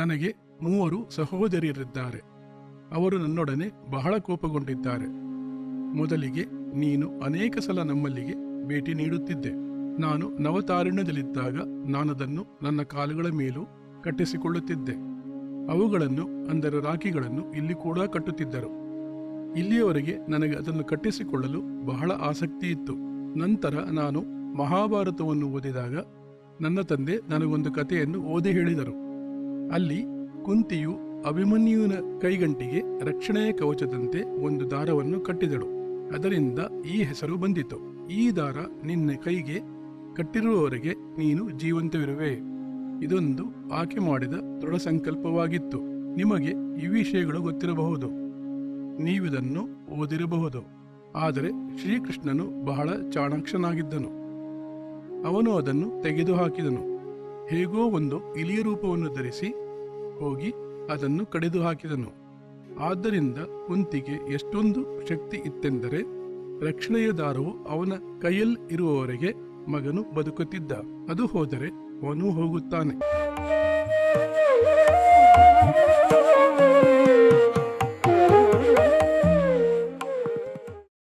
ನನಗೆ ಮೂವರು ಸಹೋದರಿಯರಿದ್ದಾರೆ. ಅವರು ನನ್ನೊಡನೆ ಬಹಳ ಕೋಪಗೊಂಡಿದ್ದಾರೆ. ಮೊದಲಿಗೆ ನೀನು ಅನೇಕ ಸಲ ನಮ್ಮಲ್ಲಿಗೆ ಭೇಟಿ ನೀಡುತ್ತಿದ್ದೆ. ನಾನು ನವತಾರುಣ್ಯದಲ್ಲಿದ್ದಾಗ ನಾನದನ್ನು ನನ್ನ ಕಾಲುಗಳ ಮೇಲೂ ಕಟ್ಟಿಸಿಕೊಳ್ಳುತ್ತಿದ್ದೆ. ಅವುಗಳನ್ನು ಅಂದರೆ ರಾಖಿಗಳನ್ನು ಇಲ್ಲಿ ಕೂಡ ಕಟ್ಟುತ್ತಿದ್ದರು. ಇಲ್ಲಿಯವರೆಗೆ ನನಗೆ ಅದನ್ನು ಕಟ್ಟಿಸಿಕೊಳ್ಳಲು ಬಹಳ ಆಸಕ್ತಿ ಇತ್ತು ನಂತರ ನಾನು ಮಹಾಭಾರತವನ್ನು ಓದಿದಾಗ ನನ್ನ ತಂದೆ ನನಗೊಂದು ಕಥೆಯನ್ನು ಓದಿ ಹೇಳಿದರು. ಅಲ್ಲಿ ಕುಂತಿಯು ಅಭಿಮನ್ಯುವಿನ ಕೈಗಂಟಿಗೆ ರಕ್ಷಣೆಯ ಕವಚದಂತೆ ಒಂದು ದಾರವನ್ನು ಕಟ್ಟಿದಳು. ಅದರಿಂದ ಈ ಹೆಸರು ಬಂದಿತು. ಈ ದಾರ ನಿನ್ನ ಕೈಗೆ ಕಟ್ಟಿರುವವರೆಗೆ ನೀನು ಜೀವಂತವಿರುವೆ. ಇದೊಂದು ಆಕೆ ಮಾಡಿದ ದೃಢ ಸಂಕಲ್ಪವಾಗಿತ್ತು. ನಿಮಗೆ ಈ ವಿಷಯಗಳು ಗೊತ್ತಿರಬಹುದು. ನೀವಿದನ್ನು ಓದಿರಬಹುದು. ಆದರೆ ಶ್ರೀಕೃಷ್ಣನು ಬಹಳ ಚಾಣಾಕ್ಷನಾಗಿದ್ದನು. ಅವನು ಅದನ್ನು ತೆಗೆದುಹಾಕಿದನು. ಹೇಗೋ ಒಂದು ಇಲಿಯ ರೂಪವನ್ನು ಧರಿಸಿ ಹೋಗಿ ಅದನ್ನು ಕಡಿದು ಹಾಕಿದನು ಆದ್ದರಿಂದ ಕುಂತಿಗೆ ಎಷ್ಟೊಂದು ಶಕ್ತಿ ಇತ್ತೆಂದರೆ ರಕ್ಷಣೆಯ ದಾರವು ಅವನ ಕೈಯಲ್ಲಿ ಇರುವವರೆಗೆ ಮಗನು ಬದುಕುತ್ತಿದ್ದ. ಅದು ಹೋದರೆ ಅವನು ಹೋಗುತ್ತಾನೆ.